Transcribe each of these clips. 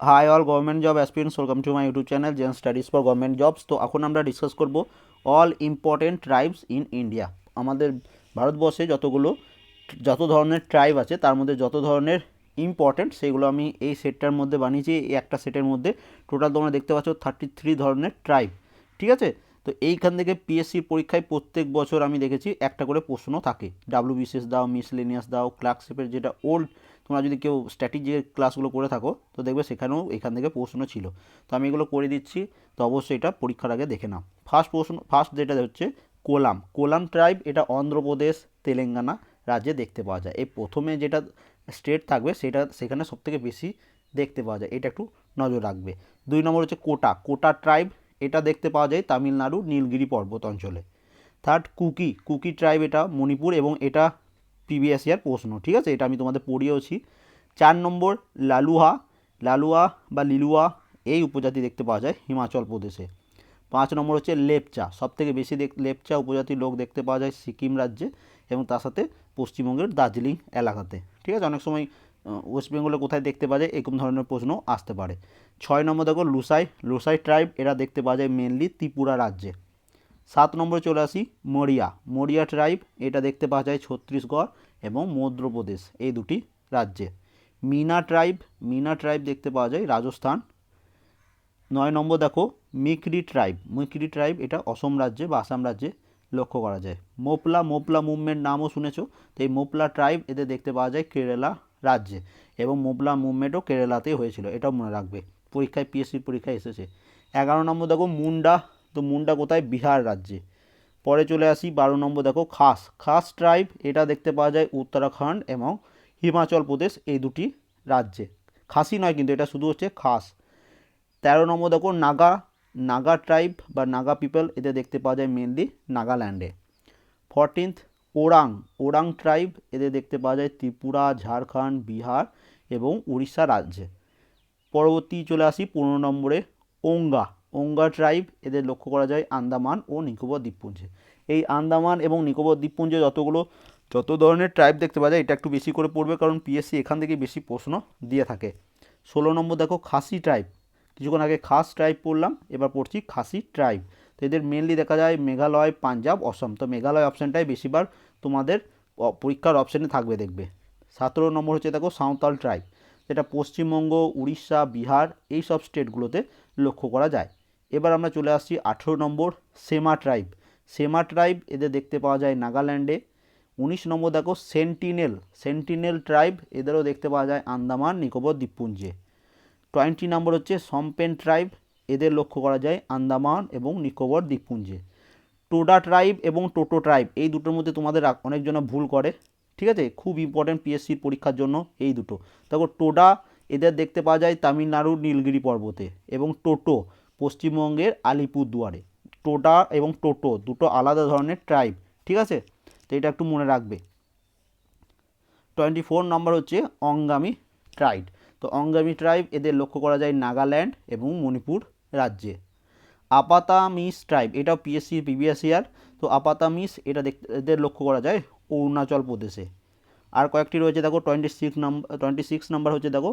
Hi all government job aspirants welcome to my YouTube channel Zen Studies for government jobs তো এখন আমরা discuss করব all important tribes in India আমাদের ভারতবর্ষে যতগুলো, যত ধরনের ট্রাইব আছে, তার মধ্যে যত ধরনের ইম্পর্টেন্ট সেগুলো আমি এই সেটটার মধ্যে বানিয়েছি, এই একটা সেটের মধ্যে। টোটাল তোমরা দেখতে পাচ্ছ থার্টি থ্রি ধরনের ট্রাইব ঠিক আছে? তো এইখান থেকে পিএসসির পরীক্ষায় প্রত্যেক বছর আমি দেখেছি একটা করে প্রশ্ন থাকে। ডাব্লিউ বিসিএস দাও মিসলেনিয়াস দাও ক্লার্কশিপের যেটা ওল্ড তোমরা যদি কেউ স্ট্যাটিক যে ক্লাসগুলো করে থাকো, তো দেখবে সেখানেও এখান থেকে প্রশ্ন ছিল। তো আমি এগুলো করে দিচ্ছি, তো অবশ্যই এটা পরীক্ষার আগে দেখে নাও। ফার্স্ট প্রশ্ন ফার্স্ট যেটা হচ্ছে, কোলাম। কোলাম ট্রাইব এটা অন্ধ্রপ্রদেশ, তেলেঙ্গানা রাজ্যে দেখতে পাওয়া যায়। এই প্রথমে যেটা স্টেট থাকবে, সেটা সেখানে সবথেকে বেশি দেখতে পাওয়া যায়। এটা একটু নজর রাখবে। দুই নম্বর হচ্ছে কোটা। কোটা ট্রাইব এটা দেখতে পাওয়া যায় তামিলনাড়ু নীলগিরি পর্বত অঞ্চলে। Third cookie. কুকি ট্রাইব এটা মণিপুর এবং এটা প্রিভিয়াস ইয়ার প্রশ্ন, ঠিক আছে? এটা আমি তোমাদের পড়িয়েওছি। চার নম্বর লালুহা লালুয়া বা লিলুয়া, এই উপজাতি দেখতে পাওয়া যায় হিমাচল প্রদেশে। পাঁচ নম্বর হচ্ছে লেপচা, সবথেকে বেশি দেখ, লেপচা উপজাতির লোক দেখতে পাওয়া যায় সিকিম রাজ্যে এবং তার সাথে পশ্চিমবঙ্গের দার্জিলিং এলাকাতে, ঠিক আছে? অনেক সময় ওয়েস্ট বেঙ্গলে কোথায় দেখতে পাওয়া যায় এরকম ধরনের প্রশ্ন আসতে পারে। ছয় নম্বর দেখো, লুসাই লুসাই ট্রাইব, এরা দেখতে পাওয়া যায় মেনলি ত্রিপুরা রাজ্যে। সাত নম্বরে চলে আসি, মরিয়া। মরিয়া ট্রাইব, এটা দেখতে পাওয়া যায় ছত্তিশগড় এবং মধ্যপ্রদেশ, এই দুটি রাজ্যে। মিনা ট্রাইব মিনা ট্রাইব দেখতে পাওয়া যায় রাজস্থান। নয় নম্বর দেখো, মিকরি ট্রাইব। মিকরি ট্রাইব, এটা অসম রাজ্যে বা আসাম রাজ্যে লক্ষ্য করা যায়। মোপলা মোপলা মুভমেন্ট নামও শুনেছো? তো এই মোপলা ট্রাইব, এদের দেখতে পাওয়া যায় কেরালা রাজ্যে এবং মোপলা মুভমেন্টও কেরালাতেই হয়েছিল, এটাও মনে রাখবে। পরীক্ষায়, পিএসসির পরীক্ষায় এসেছে। এগারো নম্বর দেখো, মুন্ডা তো মুন্ডা কোথায়? বিহার রাজ্যে। পরে চলে আসি বারো নম্বর, দেখো খাস। খাস ট্রাইব, এটা দেখতে পাওয়া যায় উত্তরাখণ্ড এবং হিমাচল প্রদেশ, এই দুটি রাজ্যে। খাসি নয় কিন্তু, এটা শুধু হচ্ছে খাস। তেরো নম্বর, দেখো নাগা। নাগা ট্রাইব বা নাগা পিপল, এদের দেখতে পাওয়া যায় মেনলি নাগাল্যান্ডে। ফরটিন্থ ওরাং। ওরাং ট্রাইব, এদের দেখতে পাওয়া যায় ত্রিপুরা, ঝাড়খণ্ড, বিহার এবং উড়িষ্যা রাজ্যে। পরবর্তী চলে আসি পনেরো নম্বরে, ওঙ্গা। ওঙ্গা ট্রাইব, এদের লক্ষ্য করা যায় আন্দামান ও নিকোবর দ্বীপপুঞ্জে। এই আন্দামান এবং নিকোবর দ্বীপপুঞ্জে যতগুলো, যত ধরনের ট্রাইব দেখতে পাওয়া যায়, এটা একটু বেশি করে পড়বে কারণ পিএসসি এখান থেকে বেশি প্রশ্ন দিয়ে থাকে। ষোলো নম্বর দেখো, খাসি ট্রাইব। কিছুক্ষণ আগে খাস ট্রাইব পড়লাম, এবার পড়ছি খাসি ট্রাইব। তো এদের মেনলি দেখা যায় মেঘালয়, পাঞ্জাব, অসম। তো মেঘালয় অপশানটাই বেশিবার তোমাদের পরীক্ষার অপশানে থাকবে দেখবে। সতেরো নম্বর হচ্ছে দেখো, সাঁওতাল ট্রাইব। যেটা পশ্চিমবঙ্গ, উড়িষ্যা, বিহার এই সব স্টেটগুলোতে লক্ষ্য করা যায়। এবার আমরা চলে আসছি আঠেরো নম্বর সেমা ট্রাইব। সেমা ট্রাইব এদের দেখতে পাওয়া যায় নাগাল্যান্ডে। উনিশ নম্বর দেখো, সেন্টিনেল। সেন্টিনেল ট্রাইব এদেরও দেখতে পাওয়া যায় আন্দামান, নিকোবর, দ্বীপপুঞ্জে। টোয়েন্টি নম্বর হচ্ছে সম্পেন ট্রাইব, এদের লক্ষ্য করা যায় আন্দামান এবং নিকোবর, দ্বীপপুঞ্জে। টোডা ট্রাইব এবং টোটো ট্রাইব, এই দুটোর মধ্যে তোমাদের অনেকজনা ভুল করে, ঠিক আছে? খুব ইম্পর্টেন্ট পিএসসির পরীক্ষার জন্য এই দুটো। দেখো, টোডা এদের দেখতে পাওয়া যায় তামিলনাড়ুর নীলগিরি পর্বতে এবং টোটো। পশ্চিমবঙ্গের আলিপুরদুয়ারে। টোটা এবং টোটো দুটো আলাদা ধরনের ট্রাইব ঠিক আছে? তো এটা একটু মনে রাখবে। টোয়েন্টি ফোর নম্বর হচ্ছে অঙ্গামি ট্রাইব তো অঙ্গামি ট্রাইব এদের লক্ষ্য করা যায় নাগাল্যান্ড এবং মণিপুর রাজ্যে। আপাতামিস ট্রাইব এটাও পিএসসি প্রিভিয়াস ইয়ার তো আপাতামিস এটা দেখতে এদের লক্ষ্য করা যায় অরুণাচল প্রদেশে। আর কয়েকটি রয়েছে, দেখো twenty six number twenty six number হচ্ছে, দেখো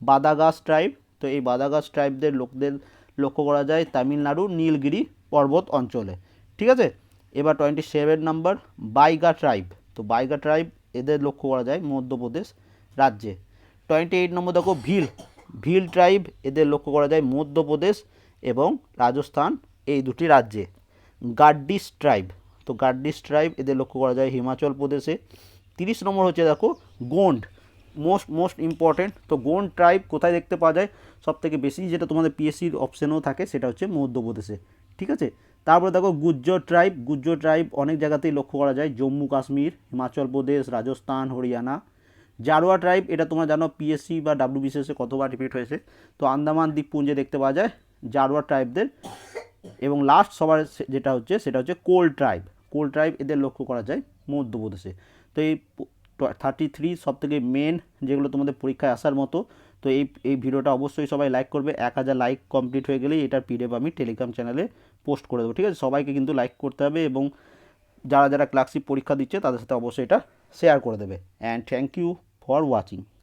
বাদাগাস ট্রাইব তো এই বাদাগাস ট্রাইবদের লোকদের লক্ষ্য করা যায় তামিলনাড়ু, নীলগিরি পর্বত অঞ্চলে। ঠিক আছে? এবার twenty seven number Baiga tribe. তো বাইগা ট্রাইব এদের লক্ষ্য করা যায় মধ্যপ্রদেশ রাজ্যে। টোয়েন্টি এইট নম্বর দেখো, ভিল। ভিল ট্রাইব এদের লক্ষ্য করা যায় মধ্যপ্রদেশ এবং রাজস্থান এই দুটি রাজ্যে। গাড্ডিস ট্রাইব। তো গাড্ডিস ট্রাইব এদের লক্ষ্য করা যায় হিমাচল প্রদেশে। তিরিশ নম্বর হচ্ছে দেখো, গোন্ড। মোস্ট মোস্ট ইম্পর্টেন্ট তো গোন্ড ট্রাইব কোথায় দেখতে পাওয়া যায়? সব থেকে বেশি যেটা তোমাদের পিএসসির অপশানেও থাকে, সেটা হচ্ছে মধ্যপ্রদেশে ঠিক আছে? তারপরে দেখো গুজ্জর ট্রাইব গুজ্জর ট্রাইব অনেক জায়গাতেই লক্ষ্য করা যায়। জম্মু, কাশ্মীর, হিমাচল প্রদেশ, রাজস্থান, হরিয়ানা। জারোয়া ট্রাইব এটা তোমরা জানো পিএসসি বা ডাব্লিউবিসিএসে কতবার রিপিট হয়েছে। তো আন্দামান দ্বীপপুঞ্জে দেখতে পাওয়া যায় জারোয়া ট্রাইবদের এবং লাস্ট সবার যেটা হচ্ছে, সেটা হচ্ছে কোল ট্রাইব কোল ট্রাইব এদের লক্ষ্য করা যায় মধ্যপ্রদেশে তো এই থার্টি থ্রি সব থেকে মেন যেগুলো তোমাদের পরীক্ষায় আসার মতো। তো এই এই ভিডিওটা অবশ্যই সবাই লাইক করবে। এক হাজার লাইক কমপ্লিট হয়ে গেলেই এটার পিডিএফ আমি টেলিগ্রাম চ্যানেলে পোস্ট করে দেবো, ঠিক আছে? সবাইকে কিন্তু লাইক করতে হবে এবং যারা যারা ক্লাসিক পরীক্ষা দিচ্ছে তাদের সাথে অবশ্যই এটা শেয়ার করে দেবে। And thank you for watching